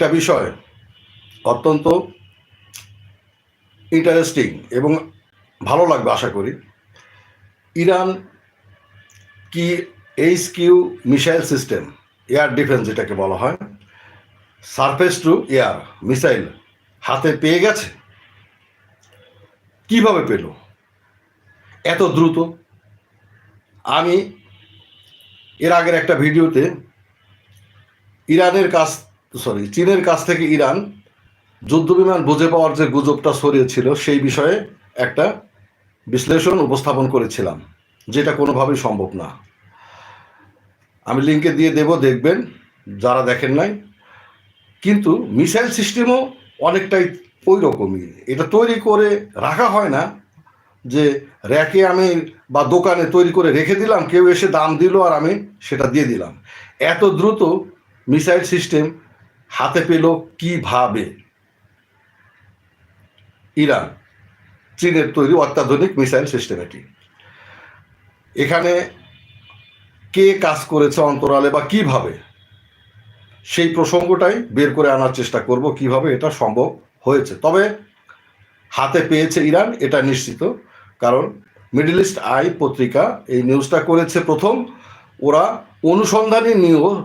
একটা বিষয় অত্যন্ত ইন্টারেস্টিং এবং ভালো লাগবে আশা করি। ইরান কি H Q missile system air defence যেটাকে বলা হয় সারফেস টু এয়ার মিসাইল হাতে পেয়ে গেছে? কীভাবে পেল? এত দ্রুত? আমি এর আগের একটা ভিডিওতে ইরানের কাছ সরি চীনের কাছ থেকে ইরান যুদ্ধবিমান বুঝে পাওয়ার যে গুজবটা ছড়িয়েছিল, সেই বিষয়ে একটা বিশ্লেষণ উপস্থাপন করেছিলাম, যেটা কোনোভাবেই সম্ভব না। আমি লিঙ্কে দিয়ে দেব, দেখবেন, যারা দেখেন নাই। কিন্তু মিসাইল সিস্টেমও অনেকটাই ওই রকমই এটা তৈরি করে রাখা হয় না যে র্যাকে আমি বা দোকানে তৈরি করে রেখে দিলাম, কেউ এসে দাম দিল আর আমি সেটা দিয়ে দিলাম। এত দ্রুত মিসাইল সিস্টেম হাতে পেল কীভাবে? ইরান, চীনের তৈরি অত্যাধুনিক মিসাইল সিস্টেম এটি। এখানে কে কাজ করেছে অন্তরালে বা কীভাবে? সেই প্রসঙ্গটাই বের করে আনার চেষ্টা করব, কীভাবে এটা সম্ভব হয়েছে। তবে হাতে পেয়েছে ইরান, এটা নিশ্চিত, কারণ মিডল ইস্ট আই পত্রিকা এই নিউজটা করেছে প্রথম। ওরা অনুসন্ধানী নিউজ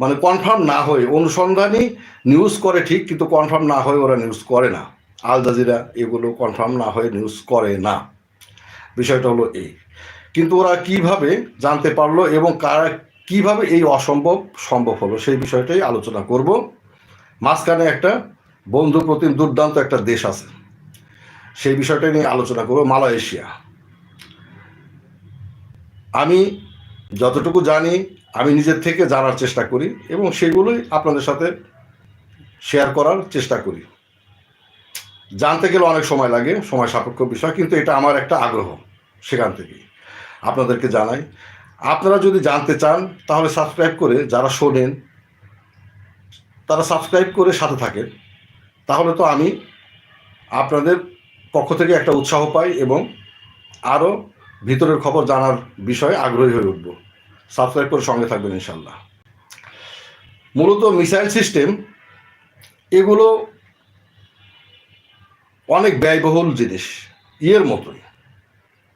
মানে কনফার্ম না হয়ে, অনুসন্ধানী নিউজ করে ঠিক, কিন্তু কনফার্ম না হয়ে ওরা নিউজ করে না। আল জাজিরা এগুলো কনফার্ম না হয়ে নিউজ করে না। বিষয়টা হলো এই। কিন্তু ওরা কীভাবে জানতে পারল এবং কারা কীভাবে এই অসম্ভব সম্ভব হলো, সেই বিষয়টাই আলোচনা করব। মাঝখানে একটা বন্ধু প্রতিম দুর্দান্ত একটা দেশ আছে, সেই বিষয়টা নিয়ে আলোচনা করব, মালয়েশিয়া। আমি যতটুকু জানি আমি নিজের থেকে জানার চেষ্টা করি এবং সেগুলোই আপনাদের সাথে শেয়ার করার চেষ্টা করি। জানতে গেলে অনেক সময় লাগে, সময় সাপেক্ষ বিষয়, কিন্তু এটা আমার একটা আগ্রহ সেখান থেকেই। আপনাদেরকে জানাই, আপনারা যদি জানতে চান, তাহলে সাবস্ক্রাইব করে যারা শোনেন, তারা সাবস্ক্রাইব করে সাথে থাকেন। তাহলে তো আমি আপনাদের পক্ষ থেকে একটা উৎসাহ পাই এবং আরও ভিতরের খবর জানার বিষয়ে আগ্রহী হয়ে উঠব। সাবস্ক্রাইব করে সঙ্গে থাকবেন ইনশাল্লাহ মূলত মিসাইল সিস্টেম, এগুলো অনেক ব্যয়বহুল জিনিস, ইয়ের মতোই,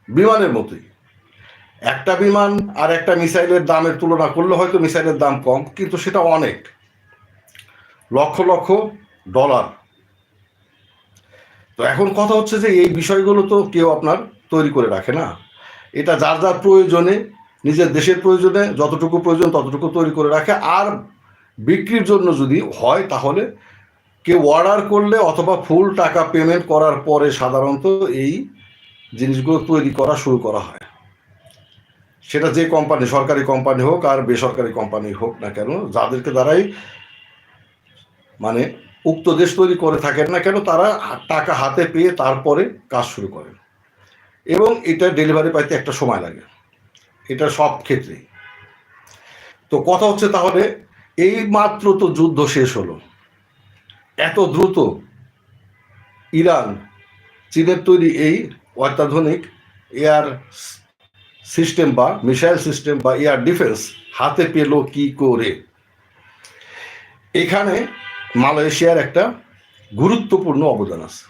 বিমানের মতোই। একটা বিমান আর একটা মিসাইলের দামের তুলনা করলে হয়তো মিসাইলের দাম কম, কিন্তু সেটা অনেক। লক্ষ লক্ষ ডলার। তো এখন কথা হচ্ছে যে এই বিষয়গুলো তো কেউ আপনার তৈরি করে রাখে না। এটা যার যার প্রয়োজনে নিজের দেশের প্রয়োজনে যতটুকু প্রয়োজন ততটুকু তৈরি করে রাখে। আর বিক্রির জন্য যদি হয় তাহলে কেউ অর্ডার করলে অথবা ফুল টাকা পেমেন্ট করার পরে সাধারণত এই জিনিসগুলো তৈরি করা শুরু করা হয়। সেটা যে কোম্পানি সরকারি কোম্পানি হোক আর বেসরকারি কোম্পানি হোক না কেন, যাদেরকে দ্বারাই মানে উক্ত দেশ তৈরি করে থাকেন না কেন, তারা টাকা হাতে পেয়ে তারপরে কাজ শুরু করেন। এবং এটা ডেলিভারি পাইতে একটা সময় লাগে। এটা সব ক্ষেত্রে। তো কথা হচ্ছে তাহলে, এই মাত্র তো যুদ্ধ শেষ হলো। এত দ্রুত ইরান, চীনের তৈরি এই অত্যাধুনিক এয়ার সিস্টেম বা মিসাইল সিস্টেম বা এয়ার ডিফেন্স হাতে পেল কি করে? এখানে মালয়েশিয়ার একটা গুরুত্বপূর্ণ অবদান আছে।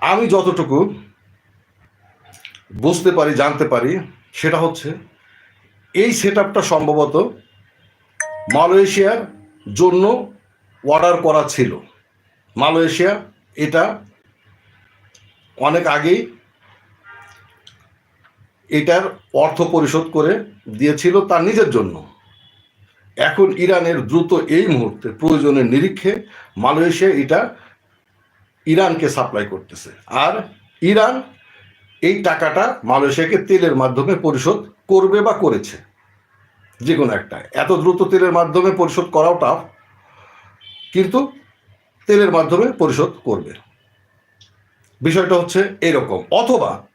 আমি যতটুকু বুঝতে পারি, জানতে পারি, সেটা হচ্ছে এই সেট সম্ভবত মালয়েশিয়ার জন্য অর্ডার করা ছিল। মালয়েশিয়া এটা অনেক আগেই এটার অর্থ পরিশোধ করে দিয়েছিল তার নিজের জন্য। এখন ইরানের দ্রুত এই মুহূর্তে প্রয়োজনের নিরীক্ষে মালয়েশিয়া এটা ইরানকে সাপ্লাই করতেছে। আর ইরান এই টাকাটা মালয়েশিয়াকে তেলের মাধ্যমে পরিশোধ করবে বা করেছে। যে কোনো একটা। এত দ্রুত তেলের মাধ্যমে পরিশোধ করাও টাফ কিন্তু তেলের মাধ্যমে পরিশোধ করবে। বিষয়টা হচ্ছে এরকম। অথবা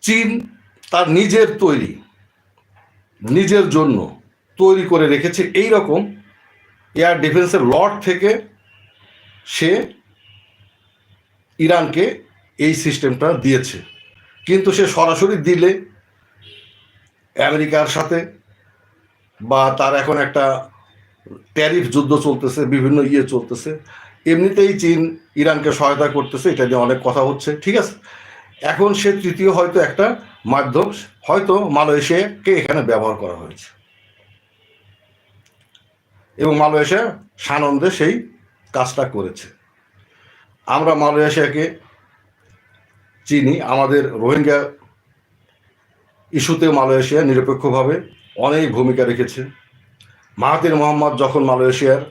চীন তার নিজের তৈরি, নিজের জন্য তৈরি করে রেখেছে এই রকম এয়ার ডিফেন্সের লট থেকে সে ইরানকে এই সিস্টেমটা দিয়েছে। কিন্তু সে সরাসরি দিলে আমেরিকার সাথে বা তার এখন একটা ট্যারিফ যুদ্ধ চলতেছে, বিভিন্ন ইয়ে চলতেছে। এমনিতেই চীন ইরানকে সহায়তা করতেছে, এটা নিয়ে অনেক কথা হচ্ছে, ঠিক আছে? এখন সে তৃতীয় হয়তো একটা মাধ্যম, হয়তো মালয়েশিয়াকে এখানে ব্যবহার করা হয়েছে। এবং মালয়েশিয়া সানন্দে সেই কাজটা করেছে। আমরা মালয়েশিয়াকে চিনি, আমাদের রোহিঙ্গা ইস্যুতে মালয়েশিয়া নিরপেক্ষভাবে অনেক ভূমিকা রেখেছে। মাহাতির মোহাম্মদ যখন মালয়েশিয়ার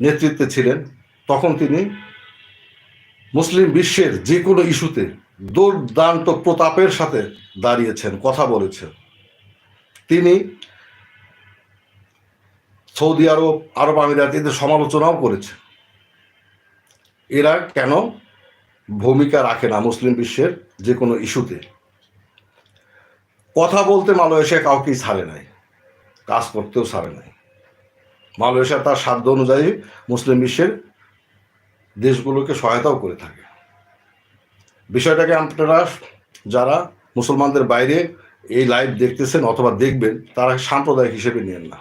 নেতৃত্বে ছিলেন, তখন তিনি মুসলিম বিশ্বের যে কোনো ইস্যুতে দুর্দান্ত প্রতাপের সাথে দাঁড়িয়েছেন, কথা বলেছেন। তিনি সৌদি আরব আরব আমিরাত এদের সমালোচনাও করেছে এরা কেন ভূমিকা রাখে না মুসলিম বিশ্বের যে কোনো ইস্যুতে। কথা বলতে মালয়েশিয়া কাউকেই ছাড়ে নাই, কাজ করতেও ছাড়ে নাই। মালয়েশিয়া তার সাধ্য অনুযায়ী মুসলিম বিশ্বের দেশগুলোকে সহায়তাও করে থাকে। বিষয়টাকে আপনারা যারা মুসলমানদের বাইরে এই লাইভ দেখতেছেন অথবা দেখবেন, তারা সাম্প্রদায়িক হিসেবে নিয়েন না।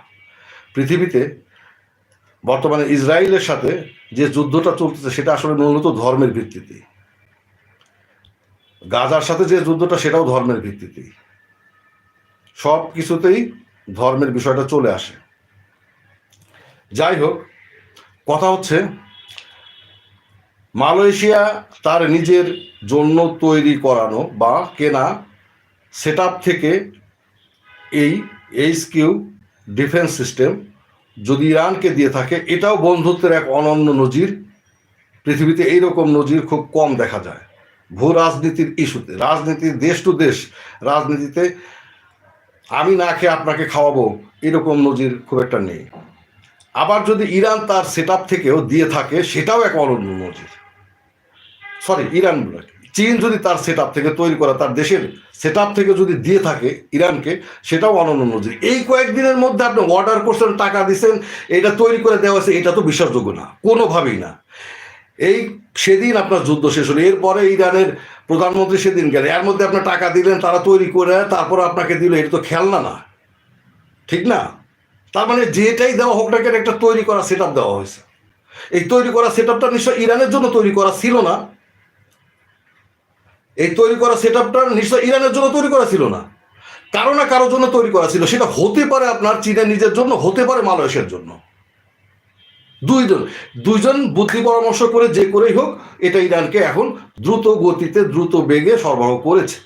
পৃথিবীতে বর্তমানে ইসরায়েলের সাথে যে যুদ্ধটা চলতেছে, সেটা আসলে মূলত ধর্মের ভিত্তিতে। গাজার সাথে যে যুদ্ধটা সেটাও ধর্মের ভিত্তিতেই। সব কিছুতেই ধর্মের বিষয়টা চলে আসে। যাই হোক কথা হচ্ছে, মালয়েশিয়া তার নিজের জন্য তৈরি করানো বা কেনা সেট থেকে এই এইচ কিউ ডিফেন্স সিস্টেম যদি ইরানকে দিয়ে থাকে, এটাও বন্ধুত্বের এক অনন্য নজির। পৃথিবীতে এইরকম নজির খুব কম দেখা যায়। ভূ রাজনীতির ইস্যুতে রাজনীতির দেশ টু দেশ রাজনীতিতে আমি না খেয়ে আপনাকে খাওয়াবো এরকম নজির খুব একটা নেই। আবার যদি ইরান তার সেট থেকেও দিয়ে থাকে, সেটাও এক অনন্য নজির। সরি ইরান চীন যদি তার সেট থেকে তৈরি করা, তার দেশের সেট থেকে যদি দিয়ে থাকে ইরানকে, সেটাও অনন্য নজির। এই কয়েকদিনের মধ্যে আপনি অর্ডার করছেন, টাকা দিচ্ছেন, এটা তৈরি করে দেওয়া হয়েছে, এটা তো বিশ্বাসযোগ্য না। কোনোভাবেই না। এই সেদিন আপনার যুদ্ধ শেষ হলো। এরপরে ইরানের প্রধানমন্ত্রী সেদিন গেলেন। এর মধ্যে আপনার টাকা দিলেন, তারা তৈরি করে, তারপর আপনাকে দিল, এটা তো খেলনা না। ঠিক না? তার মানে যেটাই দেওয়া হোক না কেন, একটা তৈরি করা সেট দেওয়া হয়েছে। এই তৈরি করা সেট আপটা নিশ্চয় ইরানের জন্য তৈরি করা ছিল না। এই তৈরি করা সেট আপটা নিশ্চয় ইরানের জন্য তৈরি করা ছিল না। কারও না কারোর জন্য তৈরি করা ছিল। সেটা হতে পারে আপনার চীনের নিজের জন্য, হতে পারে মালয়েশিয়ার জন্য। দুইজন দুইজন বুদ্ধি পরামর্শ করে যে করেই হোক, এটা ইরানকে এখন দ্রুত গতিতে, দ্রুত বেগে সরবরাহ করেছে।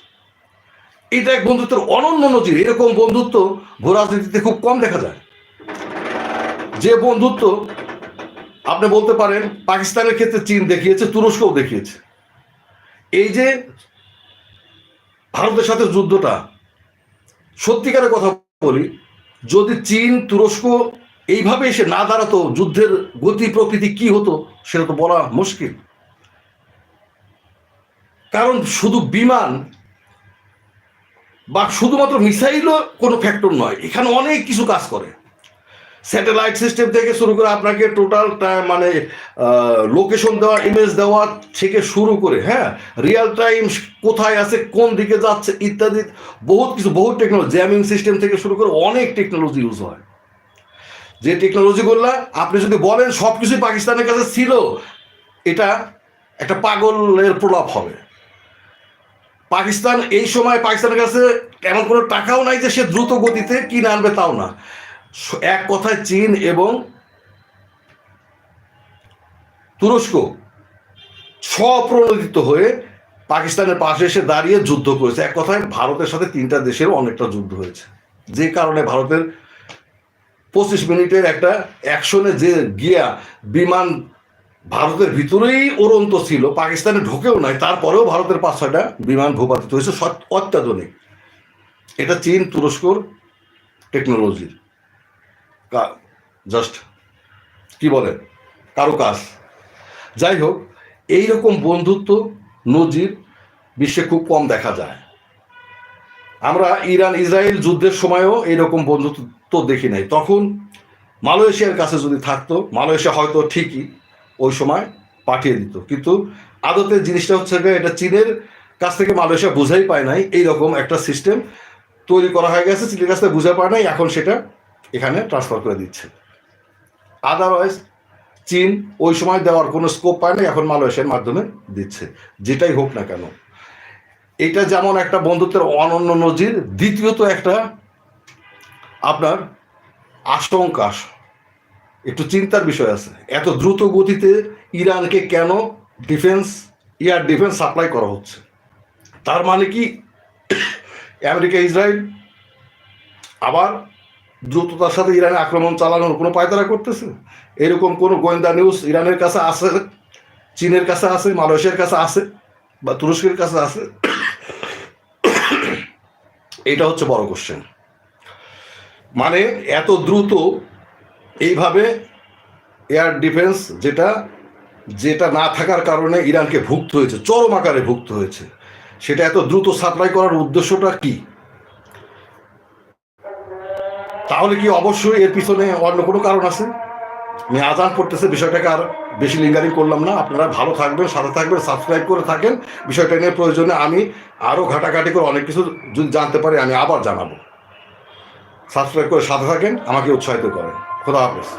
এটা এক বন্ধুত্বের অনন্য নজির। এরকম বন্ধুত্ব ভূ রাজনীতিতে খুব কম দেখা যায়। যে বন্ধুত্ব আপনি বলতে পারেন, পাকিস্তানের ক্ষেত্রে চীন দেখিয়েছে, তুরস্কও দেখিয়েছে। এই যে ভারতের সাথে যুদ্ধটা, সত্যিকারের কথা বলি, যদি চীন, তুরস্ক এইভাবে এসে না দাঁড়াতো যুদ্ধের গতি, প্রকৃতি কি হতো, সেটা তো বলা মুশকিল। কারণ শুধু বিমান বা শুধুমাত্র মিসাইলও কোনো ফ্যাক্টর নয়, এখানে অনেক কিছু কাজ করে। স্যাটেলাইট সিস্টেম থেকে শুরু করে আপনাকে টোটাল মানে লোকেশন দেওয়া ইমেজ দেওয়া থেকে শুরু করে হ্যাঁ রিয়েল টাইম কোথায় আছে, কোন দিকে যাচ্ছে ইত্যাদি, বহুত কিছু, বহুত টেকনোলজি জ্যামিং সিস্টেম থেকে শুরু করে অনেক টেকনোলজি ইউজ হয়। যে টেকনোলজি টেকনোলজিগুলো আপনি যদি বলেন সব কিছুই পাকিস্তানের কাছে ছিল, এটা একটা পাগলের প্রলাপ হবে। পাকিস্তান এই সময় পাকিস্তানের কাছে এমন কোনো টাকাও নাই যে সে দ্রুত গতিতে কিনে আনবে তাও না। এক কথায় চীন এবং তুরস্ক স্বপ্রণোদিত হয়ে পাকিস্তানের পাশে এসে দাঁড়িয়ে যুদ্ধ করেছে। এক কথায় ভারতের সাথে তিনটা দেশের অনেকটা যুদ্ধ হয়েছে। যে কারণে ভারতের পঁচিশ মিনিটের একটা অ্যাকশনে যে গিয়া বিমান ভারতের ভিতরেই উড়ন্ত ছিল, পাকিস্তানে ঢোকেও নাই, তারপরেও ভারতের পাঁচ ছয়টা বিমান ভূপাতিত হয়েছে অত্যাধুনিক। এটা চীন তুরস্কর টেকনোলজির। জাস্ট, কি বলে? কারও কাজ যাই হোক, এইরকম বন্ধুত্ব নজির বিশ্বে খুব কম দেখা যায়। আমরা ইরান ইসরায়েল যুদ্ধের সময়ও এইরকম বন্ধুত্ব দেখি নাই। তখন মালয়েশিয়ার কাছে যদি থাকতো, মালয়েশিয়া হয়তো ঠিকই ওই সময় পাঠিয়ে দিত। কিন্তু আদতে জিনিসটা হচ্ছে এটা চীনের কাছ থেকে মালয়েশিয়া বুঝাই পায় নাই, এইরকম একটা সিস্টেম তৈরি করা হয়ে গেছে চিলির কাছ থেকে বুঝে পায় নাই, এখন সেটা এখানে ট্রান্সফার করে দিচ্ছে। আদারওয়াইজ চীন ওই সময় দেওয়ার কোনো স্কোপ পায় না এখন মালয়েশিয়ার মাধ্যমে দিচ্ছে। যেটাই হোক না কেন। এটা যেমন একটা বন্ধুত্বের অনন্য নজির, দ্বিতীয়ত একটা আপনার আশঙ্কা। একটু চিন্তার বিষয় আছে। এত দ্রুত গতিতে ইরানকে কেন ডিফেন্স, এয়ার ডিফেন্স সাপ্লাই করা হচ্ছে? তার মানে কি? আমেরিকা, ইসরায়েল আবার দ্রুততার সাথে ইরানে আক্রমণ চালানোর কোনো পায়তারা করতেছে? এরকম কোনো গোয়েন্দা নিউজ ইরানের কাছে আছে? চীনের কাছে আছে? মালয়েশিয়ার কাছে আছে? বা তুরস্কের কাছে আছে? এটা হচ্ছে বড় কোশ্চেন মানে এত দ্রুত এইভাবে এয়ার ডিফেন্স যেটা যেটা না থাকার কারণে ইরানকে ভুক্ত হয়েছে, চরম আকারে ভুগতে হয়েছে, সেটা এত দ্রুত সাপ্লাই করার উদ্দেশ্যটা কি? তাহলে কি অবশ্যই এর পিছনে অন্য কোনো কারণ আছে? আমি আজান পড়তেছে, বিষয়টাকে আর বেশি লিঙ্গারিং করলাম না। আপনারা ভালো থাকবেন, সাথে থাকবেন সাবস্ক্রাইব করে থাকেন। বিষয়টা নিয়ে প্রয়োজনে আমি আরও ঘাটাঘাটি করে অনেক কিছু যদি জানতে পারি, আমি আবার জানাব। সাবস্ক্রাইব করে সাথে থাকেন, আমাকে উৎসাহিত করেন। খোদা হাফেজ।